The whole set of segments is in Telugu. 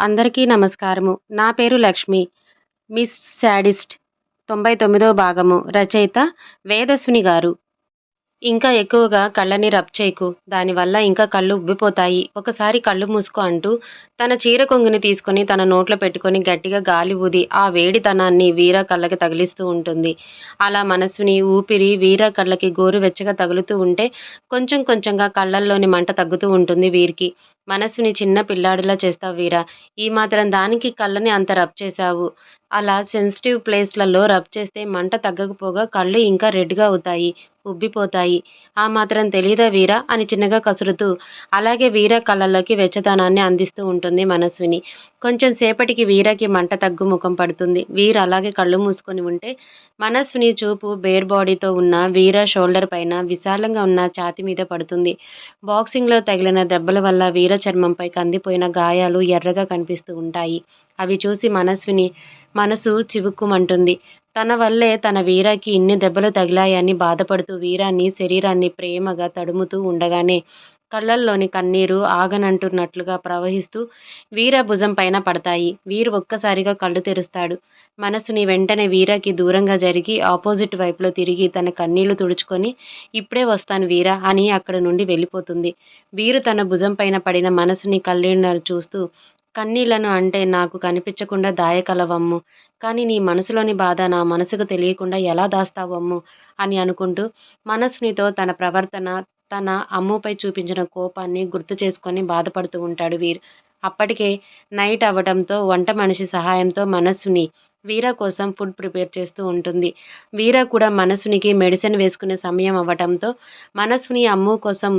అందరికీ నమస్కారము. నా పేరు లక్ష్మి. మిస్ శాడిస్ట్ తొంభై తొమ్మిదవ భాగము రచయిత వేదసుని గారు. ఇంకా ఎక్కువగా కళ్ళని రబ్ చేయకు. దానివల్ల ఇంకా కళ్ళు ఉబ్బిపోతాయి. ఒకసారి కళ్ళు మూసుకో అంటూ తన చీర కొంగుని తీసుకొని తన నోట్లో పెట్టుకొని గట్టిగా గాలి ఊది. ఆ వేడితనాన్ని వీర కళ్ళకి తగిలిస్తూ ఉంటుంది. అలా మనసుని ఊపిరి వీర కళ్ళకి గోరువెచ్చగా తగులుతూ ఉంటే కొంచెం కొంచెంగా కళ్ళల్లోని మంట తగ్గుతూ ఉంటుంది వీరికి. మనసుని చిన్న పిల్లాడిలా చేస్తావు వీరా. ఈ మాత్రం దానికి కళ్ళని అంత రబ్ చేశావు. అలా సెన్సిటివ్ ప్లేస్లలో రబ్ చేస్తే మంట తగ్గకపోగా కళ్ళు ఇంకా రెడ్గా అవుతాయి. ఉబ్బిపోతాయి. ఆ మాత్రం తెలీదా వీరా? అని చిన్నగా కసురుతూ అలాగే వీర కళ్ళల్లోకి వెచ్చదనాన్ని అందిస్తూ ఉంటుంది మనస్విని. కొంచెం సేపటికి వీరకి మంట తగ్గు ముఖం పడుతుంది. వీర అలాగే కళ్ళు మూసుకొని ఉంటే మనస్విని చూపు బేర్ బాడీతో ఉన్న వీర షోల్డర్ పైన విశాలంగా ఉన్న ఛాతి మీద పడుతుంది. బాక్సింగ్లో తగిలిన దెబ్బల వల్ల వీర చర్మంపై కందిపోయిన గాయాలు ఎర్రగా కనిపిస్తూ ఉంటాయి. అవి చూసి మనస్విని మనసు చివుక్కుమంటుంది. తన వల్లే తన వీరాకి ఇన్ని దెబ్బలు తగిలాయని బాధపడుతూ వీరాన్ని శరీరాన్ని ప్రేమగా తడుముతూ ఉండగానే కళ్ళల్లోని కన్నీరు ఆగనంటున్నట్లుగా ప్రవహిస్తూ వీర భుజం పైన పడతాయి. వీరు ఒక్కసారిగా కళ్ళు తెరుస్తాడు. మనసుని వెంటనే వీరకి దూరంగా జరిగి ఆపోజిట్ వైపులో తిరిగి తన కన్నీళ్ళు తుడుచుకొని ఇప్పుడే వస్తాను వీర అని అక్కడ నుండి వెళ్ళిపోతుంది. వీరు తన భుజం పైన పడిన మనసుని కళ్ళీళ్ళు చూస్తూ కన్నీళ్ళను అంటే నాకు కనిపించకుండా దాయకలవమ్ము. కానీ నీ మనసులోని బాధ నా మనసుకు తెలియకుండా ఎలా దాస్తావమ్ము? అని అనుకుంటూ మనసునితో తన ప్రవర్తన తన అమ్ముపై చూపించిన కోపాన్ని గుర్తు చేసుకొని బాధపడుతూ ఉంటాడు వీర్. అప్పటికే నైట్ అవ్వడంతో వంట మనిషి సహాయంతో మనస్సుని వీర కోసం ఫుడ్ ప్రిపేర్ చేస్తూ ఉంటుంది. వీర కూడా మనసునికి మెడిసిన్ వేసుకునే సమయం అవ్వటంతో మనసుని అమ్ము కోసం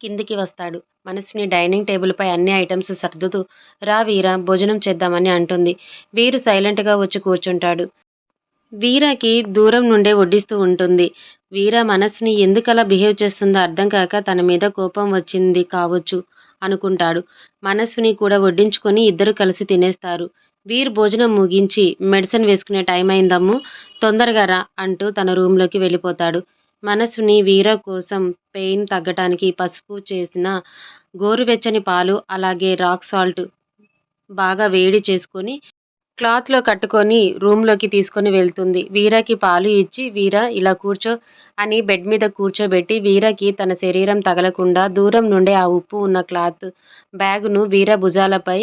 కిందికి వస్తాడు. మనసుని డైనింగ్ టేబుల్పై అన్ని ఐటమ్స్ సర్దుతూ రా వీర భోజనం చేద్దామని అంటుంది. వీరు సైలెంట్గా వచ్చి కూర్చుంటాడు. వీరాకి దూరం నుండే వడ్డిస్తూ ఉంటుంది. వీర మనసుని ఎందుకలా బిహేవ్ చేస్తుందో అర్థం కాక తన మీద కోపం వచ్చింది కావచ్చు అనుకుంటాడు. మనస్సుని కూడా వడ్డించుకొని ఇద్దరు కలిసి తినేస్తారు. వీర్ భోజనం ముగించి మెడిసిన్ వేసుకునే టైం అయిందమ్ము తొందరగా రా అంటూ తన రూమ్లోకి వెళ్ళిపోతాడు. మనసుని వీర కోసం పెయిన్ తగ్గటానికి పసుపు చేసిన గోరువెచ్చని పాలు అలాగే రాక్ సాల్ట్ బాగా వేడి చేసుకొని క్లాత్లో కట్టుకొని రూమ్లోకి తీసుకొని వెళ్తుంది. వీరకి పాలు ఇచ్చి వీర ఇలా కూర్చో అని బెడ్ మీద కూర్చోబెట్టి వీరకి తన శరీరం తగలకుండా దూరం నుండే ఆ ఉప్పు ఉన్న క్లాత్ బ్యాగును వీర భుజాలపై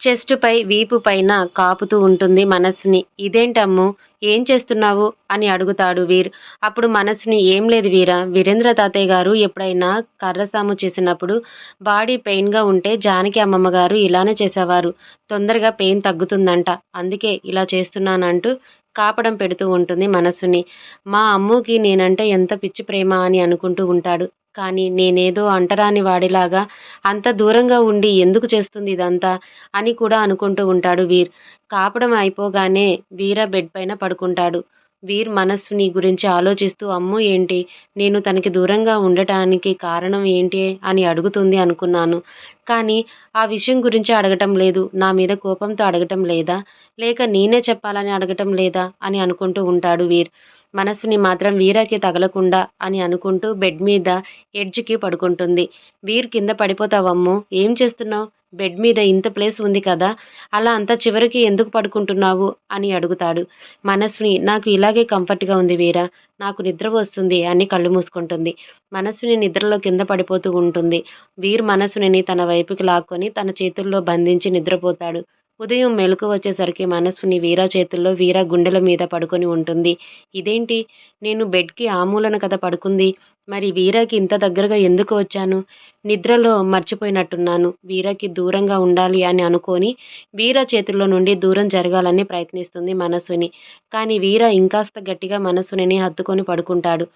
చెస్టుపై వీపు పైన కాపుతూ ఉంటుంది మనస్సుని. ఇదేంటమ్ము? ఏం చేస్తున్నావు? అని అడుగుతాడు వీర్. అప్పుడు మనసుని ఏం లేదు వీరా. వీరేంద్ర తాతయ్య గారు ఎప్పుడైనా కర్రసాము చేసినప్పుడు బాడీ పెయిన్గా ఉంటే జానకి అమ్మమ్మ గారు ఇలానే చేసేవారు. తొందరగా పెయిన్ తగ్గుతుందంట. అందుకే ఇలా చేస్తున్నానంటూ కాపడం పెడుతూ ఉంటుంది మనసుని మా అమ్ముకి నేనంటే ఎంత పిచ్చి ప్రేమ అని అనుకుంటూ ఉంటాడు. కానీ నేనేదో అంటరాని వాడిలాగా అంత దూరంగా ఉండి ఎందుకు చేస్తుంది ఇదంతా అని కూడా అనుకుంటూ ఉంటాడు వీర్. కాపడం అయిపోగానే వీర బెడ్ పైన పడుకుంటాడు. వీర్ మనస్సుని గురించి ఆలోచిస్తూ అమ్ము ఏంటి? నేను తనకి దూరంగా ఉండటానికి కారణం ఏంటి? అని అడుగుతుంది అనుకున్నాను. కానీ ఆ విషయం గురించి అడగటం లేదు. నా మీద కోపంతో అడగటం లేదా? లేక నేనే చెప్పాలని అడగటం లేదా? అని అనుకుంటూ ఉంటాడు వీర్. మనసుని మాత్రం వీరకి తగలకుండా అని అనుకుంటూ బెడ్ మీద ఎడ్జ్కి పడుకుంటుంది. వీర్ కింద పడిపోతావమ్ము ఏం చేస్తున్నావు? బెడ్ మీద ఇంత ప్లేస్ ఉంది కదా అలా అంత చివరికి ఎందుకు పడుకుంటున్నావు? అని అడుగుతాడు. మనస్విని నాకు ఇలాగే కంఫర్ట్గా ఉంది వీరా నాకు నిద్ర వస్తుంది అని కళ్ళు మూసుకుంటుంది. మనస్విని నిద్రలో కింద పడిపోతూ ఉంటుంది. వీర్ మనస్విని తన వైపుకి లాక్కొని తన చేతుల్లో బంధించి నిద్రపోతాడు. ఉదయం మెలకు వచ్చేసరికి మనస్సుని వీరా చేతుల్లో వీరా గుండెల మీద పడుకొని ఉంటుంది. ఇదేంటి? నేను బెడ్కి ఆమూలన కథ పడుకుంది. మరి వీరాకి ఇంత దగ్గరగా ఎందుకు వచ్చాను? నిద్రలో మర్చిపోయినట్టున్నాను. వీరాకి దూరంగా ఉండాలి అని అనుకొని వీర చేతుల్లో నుండి దూరం జరగాలని ప్రయత్నిస్తుంది మనస్సుని. కానీ వీర ఇంకాస్త గట్టిగా మనస్సుని హత్తుకొని పడుకుంటాడు.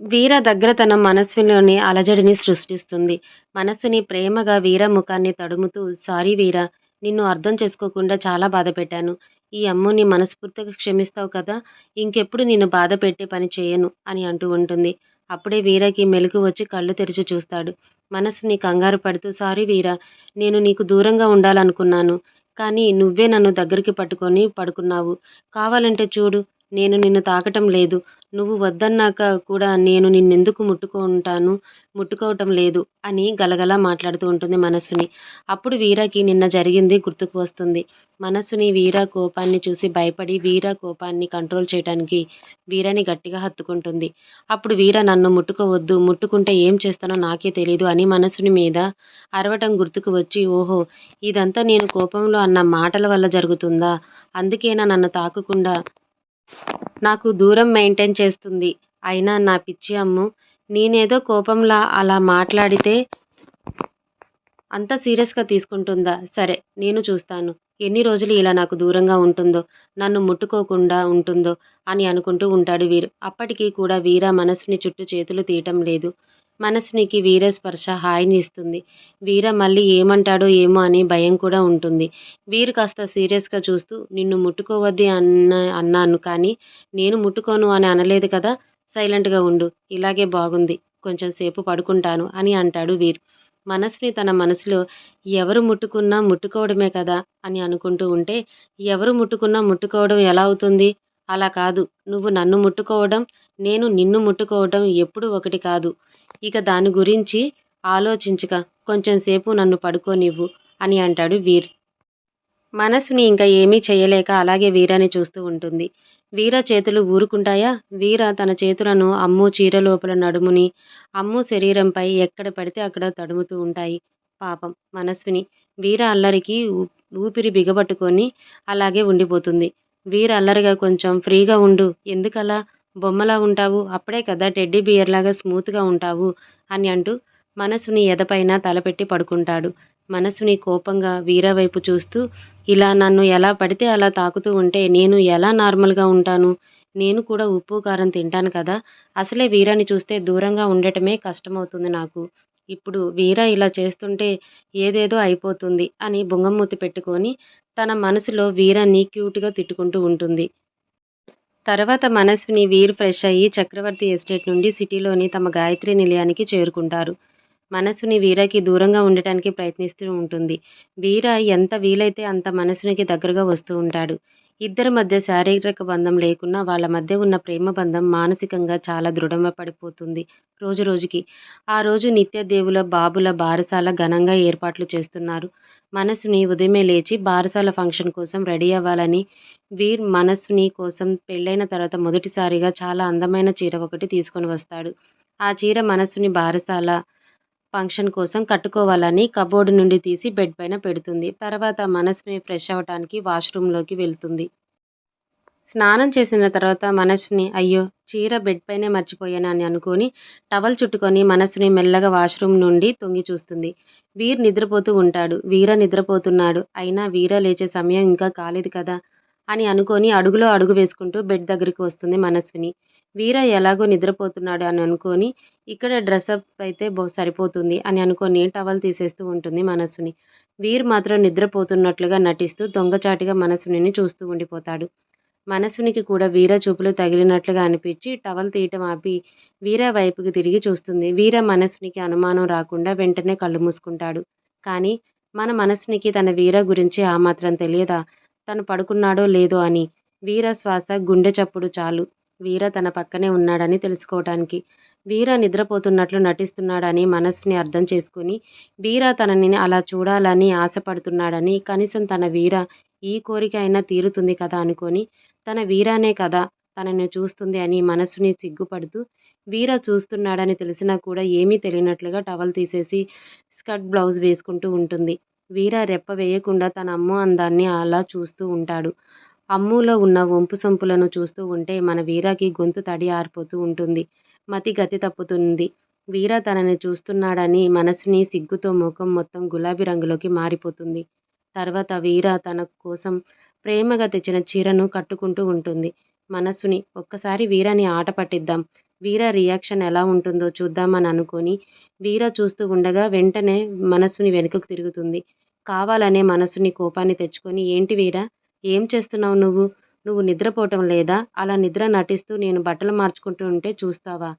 వీర దగ్గర తన మనస్సులోని అలజడిని సృష్టిస్తుంది. మనస్సుని ప్రేమగా వీర ముఖాన్ని తడుముతూ సారీ వీర నిన్ను అర్థం చేసుకోకుండా చాలా బాధ పెట్టాను. ఈ అమ్ముని మనస్ఫూర్తిగా క్షమిస్తావు కదా? ఇంకెప్పుడు నిన్ను బాధ పెట్టే పని చేయను అని అంటూ ఉంటుంది. అప్పుడే వీరకి మెలకు వచ్చి కళ్ళు తెరిచి చూస్తాడు. మనసుని కంగారు పడుతూ సారీ వీర నేను నీకు దూరంగా ఉండాలనుకున్నాను. కానీ నువ్వే నన్ను దగ్గరికి పట్టుకొని పడుకున్నావు. కావాలంటే చూడు నేను నిన్ను తాకటం లేదు. నువ్వు వద్దన్నాక కూడా నేను నిన్నెందుకు ముట్టుకుంటాను? ముట్టుకోవటం లేదు అని గలగలా మాట్లాడుతూ ఉంటుంది మనసుని అప్పుడు వీరకి నిన్న జరిగింది గుర్తుకు వస్తుంది. మనసుని వీర కోపాన్ని చూసి భయపడి వీర కోపాన్ని కంట్రోల్ చేయడానికి వీరని గట్టిగా హత్తుకుంటుంది. అప్పుడు వీర నన్ను ముట్టుకోవద్దు ముట్టుకుంటే ఏం చేస్తానో నాకే తెలియదు అని మనసుని మీద అరవటం గుర్తుకు వచ్చి ఓహో ఇదంతా నేను కోపంలో అన్న మాటల వల్ల జరుగుతుందా? అందుకేనా నన్ను తాకకుండా నాకు దూరం మెయింటైన్ చేస్తుంది. అయినా నా పిచ్చి అమ్ము నేనేదో కోపంలా అలా మాట్లాడితే అంత సీరియస్గా తీసుకుంటుందా? సరే నేను చూస్తాను. ఎన్ని రోజులు ఇలా నాకు దూరంగా ఉంటుందో నన్ను ముట్టుకోకుండా ఉంటుందో అని అనుకుంటూ ఉంటాడు వీరు. అప్పటికీ కూడా వీర మనసుని చుట్టూ చేతులు తీయటం లేదు. మనసునికి వీర స్పర్శ హాయిని ఇస్తుంది వీర మళ్ళీ ఏమంటాడో ఏమో అని భయం కూడా ఉంటుంది. వీరు కాస్త సీరియస్గా చూస్తూ నిన్ను ముట్టుకోవద్ది అన్న అన్నాను కానీ నేను ముట్టుకోను అని అనలేదు కదా సైలెంట్గా ఉండు. ఇలాగే బాగుంది. కొంచెం సేపు పడుకుంటాను అని అంటాడు వీర్. మనసుని తన మనసులో ఎవరు ముట్టుకున్నా ముట్టుకోవడమే కదా అని అనుకుంటూ ఉంటే ఎవరు ముట్టుకున్నా ముట్టుకోవడం ఎలా అవుతుంది? అలా కాదు. నువ్వు నన్ను ముట్టుకోవడం నేను నిన్ను ముట్టుకోవడం ఎప్పుడు ఒకటి కాదు. ఇక దాని గురించి ఆలోచించక కొంచెం సేపు నన్ను పడుకోనివ్వు అని అంటాడు వీర్. మనసుని ఇంకా ఏమీ చేయలేక అలాగే వీరాని చూస్తూ ఉంటుంది. వీర చేతులు ఊరుకుంటాయా? వీర తన చేతులను అమ్ము చీర లోపల నడుముని అమ్ము శరీరంపై ఎక్కడ పడితే అక్కడ తడుముతూ ఉంటాయి. పాపం మనస్విని. వీర అల్లరికి ఊపిరి బిగబట్టుకొని అలాగే ఉండిపోతుంది. వీర అల్లరిగా కొంచెం ఫ్రీగా ఉండు. ఎందుకలా? బొమ్మలా ఉంటావు. అప్పుడే కదా టెడ్డీ బియర్లాగా స్మూత్గా ఉంటావు అని అంటూ మనసుని ఎదపైన తలపెట్టి పడుకుంటాడు. మనసుని కోపంగా వీర వైపు చూస్తూ ఇలా నన్ను ఎలా పడితే అలా తాకుతూ ఉంటే నేను ఎలా నార్మల్గా ఉంటాను? నేను కూడా ఉప్పు కారం తింటాను కదా. అసలే వీరాని చూస్తే దూరంగా ఉండటమే కష్టమవుతుంది నాకు. ఇప్పుడు వీర ఇలా చేస్తుంటే ఏదేదో అయిపోతుంది అని బుంగమూతి పెట్టుకొని తన మనసులో వీరాన్ని క్యూట్గా తిట్టుకుంటూ ఉంటుంది. తర్వాత మనస్విని వీర్ ఫ్రెష్ అయ్యి చక్రవర్తి ఎస్టేట్ నుండి సిటీలోని తమ గాయత్రి నిలయానికి చేరుకుంటారు. మనసుని వీరకి దూరంగా ఉండటానికి ప్రయత్నిస్తూ ఉంటుంది. వీర ఎంత వీలైతే అంత మనసునికి దగ్గరగా వస్తూ ఉంటాడు. ఇద్దరి మధ్య శారీరక బంధం లేకున్నా వాళ్ళ మధ్య ఉన్న ప్రేమ బంధం మానసికంగా చాలా పడిపోతుంది రోజు రోజుకి ఆ రోజు నిత్యదేవుల బాబుల బారసాల ఘనంగా ఏర్పాట్లు చేస్తున్నారు. మనసుని ఉదయమే లేచి బారసాల ఫంక్షన్ కోసం రెడీ అవ్వాలని. వీర్ మనస్సుని కోసం పెళ్ళైన తర్వాత మొదటిసారిగా చాలా అందమైన చీర ఒకటి తీసుకొని వస్తాడు. ఆ చీర మనస్సుని బారసాల ఫంక్షన్ కోసం కట్టుకోవాలని కబోర్డు నుండి తీసి బెడ్ పైన పెడుతుంది. తర్వాత మనస్సుని ఫ్రెష్ అవ్వటానికి వాష్రూమ్లోకి వెళ్తుంది. స్నానం చేసిన తర్వాత మనస్సుని అయ్యో చీర బెడ్ పైనే మర్చిపోయాను అని అనుకొని టవల్ చుట్టుకొని మనస్సుని మెల్లగా వాష్రూమ్ నుండి తొంగి చూస్తుంది. వీర్ నిద్రపోతూ ఉంటాడు. వీర నిద్రపోతున్నాడు. అయినా వీర లేచే సమయం ఇంకా కాలేదు కదా? అని అనుకొని అడుగులో అడుగు వేసుకుంటూ బెడ్ దగ్గరికి వస్తుంది మనస్విని. వీర ఎలాగో నిద్రపోతున్నాడు అని అనుకొని ఇక్కడ డ్రెస్అప్ అయితే సరిపోతుంది అని అనుకొని టవల్ తీసేస్తూ ఉంటుంది మనస్సుని వీర్ మాత్రం నిద్రపోతున్నట్లుగా నటిస్తూ దొంగచాటిగా మనస్సుని చూస్తూ ఉండిపోతాడు. మనస్సునికి కూడా వీర చూపులు తగిలినట్లుగా అనిపించి టవల్ తీయటం ఆపి వీర వైపుకి తిరిగి చూస్తుంది. వీర మనసునికి అనుమానం రాకుండా వెంటనే కళ్ళు మూసుకుంటాడు. కానీ మన మనసునికి తన వీర గురించి ఆ మాత్రం తెలియదా? తను పడుకున్నాడో లేదో అని. వీర శ్వాస గుండె చప్పుడు చాలు. వీర తన పక్కనే ఉన్నాడని తెలుసుకోవటానికి. వీర నిద్రపోతున్నట్లు నటిస్తున్నాడని మనస్సుని అర్థం చేసుకుని వీర తనని అలా చూడాలని ఆశపడుతున్నాడని కనీసం తన వీర ఈ కోరిక అయినా తీరుతుంది కదా అనుకొని తన వీరానే కదా తనని చూస్తుంది అని మనస్సుని సిగ్గుపడుతూ వీర చూస్తున్నాడని తెలిసినా కూడా ఏమీ తెలియనట్లుగా టవల్ తీసేసి స్కర్ట్ బ్లౌజ్ వేసుకుంటూ ఉంటుంది. వీర రెప్ప వేయకుండా తన అమ్ము అందాన్ని అలా చూస్తూ ఉంటాడు. అమ్ములో ఉన్న వంపు సొంపులను చూస్తూ ఉంటే మన వీరాకి గొంతు తడి ఆరిపోతూ ఉంటుంది. మతి గతి తప్పుతుంది. వీర తనని చూస్తున్నాడని మనసుని సిగ్గుతో ముఖం మొత్తం గులాబీ రంగులోకి మారిపోతుంది. తర్వాత వీర తన కోసం ప్రేమగా తెచ్చిన చీరను కట్టుకుంటూ ఉంటుంది. మనసుని ఒక్కసారి వీరని ఆట పట్టిద్దాం. వీర రియాక్షన్ ఎలా ఉంటుందో చూద్దామని అనుకొని వీర చూస్తూ ఉండగా వెంటనే మనస్సుని వెనుకకు తిరుగుతుంది. కావాలనే మనసుని కోపాన్ని తెచ్చుకొని ఏంటి వీర? ఏం చేస్తున్నావు నువ్వు? నువ్వు నిద్రపోవటం లేదా? అలా నిద్ర నటిస్తూ నేను బట్టలు మార్చుకుంటూ ఉంటే చూస్తావా?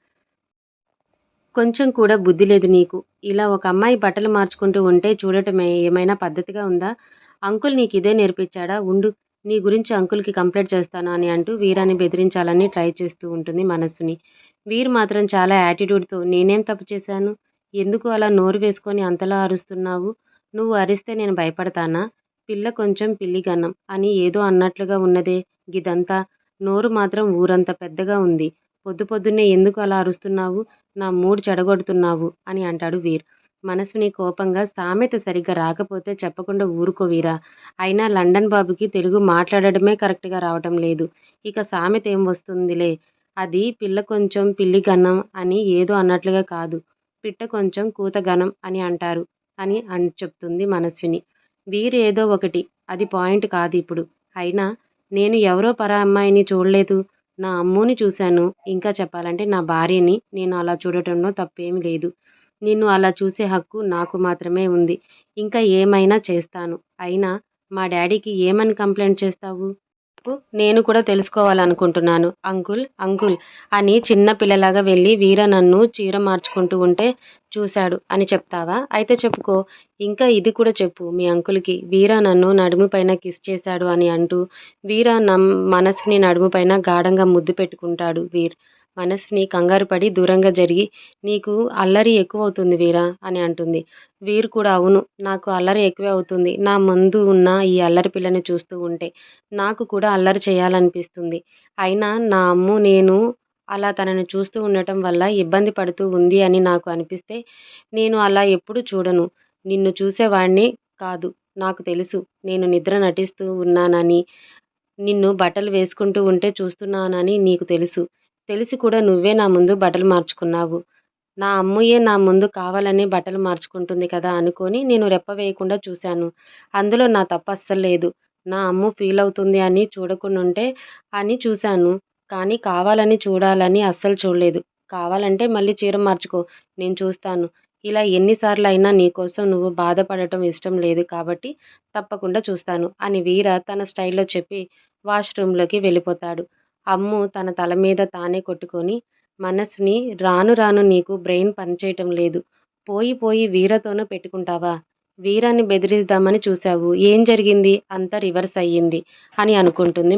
కొంచెం కూడా బుద్ధి లేదు నీకు. ఇలా ఒక అమ్మాయి బట్టలు మార్చుకుంటూ ఉంటే చూడటమే ఏమైనా పద్ధతిగా ఉందా? అంకుల్ నీకు ఇదే నేర్పించాడా? ఉండు నీ గురించి అంకుల్కి కంప్లైంట్ చేస్తాను అని అంటూ వీరాని బెదిరించాలని ట్రై చేస్తూ ఉంటుంది మనస్సుని. వీరు మాత్రం చాలా యాటిట్యూడ్తో నేనేం తప్పు చేశాను? ఎందుకు అలా నోరు వేసుకొని అంతలా అరుస్తున్నావు? నువ్వు అరిస్తే నేను భయపడతానా? పిల్ల కొంచెం పిల్లిగన్నం అని ఏదో అన్నట్లుగా ఉన్నదే గిదంతా. నోరు మాత్రం ఊరంత పెద్దగా ఉంది. పొద్దు పొద్దున్నే ఎందుకు అలా అరుస్తున్నావు? నా మూడు చెడగొడుతున్నావు అని అంటాడు వీర్. మనసుని కోపంగా సామెత సరిగ్గా రాకపోతే చెప్పకుండా ఊరుకోవీరా? అయినా లండన్ బాబుకి తెలుగు మాట్లాడడమే కరెక్ట్గా రావటం లేదు. ఇక సామెత ఏం వస్తుందిలే? అది పిల్ల కొంచెం పిల్లి గనం అని ఏదో అన్నట్లుగా కాదు. పిట్ట కొంచెం కూత గనం అని అంటారు అని అన్ చెప్తుంది మనస్విని. వీరు ఏదో ఒకటి. అది పాయింట్ కాదు ఇప్పుడు. అయినా నేను ఎవరో పరా అమ్మాయిని చూడలేదు. నా అమ్ముని చూశాను. ఇంకా చెప్పాలంటే నా భార్యని నేను అలా చూడటంలో తప్పేమీ లేదు. నిన్ను అలా చూసే హక్కు నాకు మాత్రమే ఉంది. ఇంకా ఏమైనా చేస్తాను. అయినా మా డాడీకి ఏమని కంప్లైంట్ చేస్తావు? నేను కూడా తెలుసుకోవాలనుకుంటున్నాను. అంకుల్ అంకుల్ అని చిన్న పిల్లలాగా వెళ్ళి వీర నన్ను చీర మార్చుకుంటూ ఉంటే చూశాడు అని చెప్తావా? అయితే చెప్పుకో. ఇంకా ఇది కూడా చెప్పు మీ అంకుల్కి. వీర నన్ను నడుము పైన కిస్ చేశాడు అని అంటూ వీర నమ్ మనసుని నడుము పైన గాఢంగా ముద్దు పెట్టుకుంటాడు వీర్. మనస్విని కంగారు పడి దూరంగా జరిగి నీకు అల్లరి ఎక్కువ అవుతుంది వీరా అని అంటుంది. వీరు కూడా అవును నాకు అల్లరి ఎక్కువే అవుతుంది. నా ముందు ఉన్న ఈ అల్లరి పిల్లని చూస్తూ ఉంటే నాకు కూడా అల్లరి చేయాలనిపిస్తుంది. అయినా నా అమ్ము నేను అలా తనని చూస్తూ ఉండటం వల్ల ఇబ్బంది పడుతూ ఉంది అని నాకు అనిపిస్తే నేను అలా ఎప్పుడు చూడను. నిన్ను చూసేవాడిని కాదు నాకు తెలుసు. నేను నిద్ర నటిస్తూ ఉన్నానని నిన్ను బట్టలు వేసుకుంటూ ఉంటే చూస్తున్నానని నీకు తెలుసు. తెలిసి కూడా నువ్వే నా ముందు బట్టలు మార్చుకున్నావు. నా అమ్మయ్యే నా ముందు కావాలని బట్టలు మార్చుకుంటుంది కదా అనుకొని నేను రెప్ప వేయకుండా చూశాను. అందులో నా తప్పు అస్సలు లేదు. నా అమ్ము ఫీల్ అవుతుంది అని చూడకుండా అని చూశాను. కానీ కావాలని చూడాలని అస్సలు చూడలేదు. కావాలంటే మళ్ళీ చీర మార్చుకో నేను చూస్తాను. ఇలా ఎన్నిసార్లు అయినా నీకోసం నువ్వు బాధపడటం ఇష్టం లేదు కాబట్టి తప్పకుండా చూస్తాను అని వీర తన స్టైల్లో చెప్పి వాష్రూమ్లోకి వెళ్ళిపోతాడు. అమ్ము తన తల మీద తానే కొట్టుకొని మనస్సుని రాను రాను నీకు బ్రెయిన్ పనిచేయటం లేదు. పోయి పోయి వీరతోనూ పెట్టుకుంటావా? వీరాన్ని బెదిరిద్దామని చూశావు. ఏం జరిగింది? అంతా రివర్స్ అయ్యింది అని అనుకుంటుంది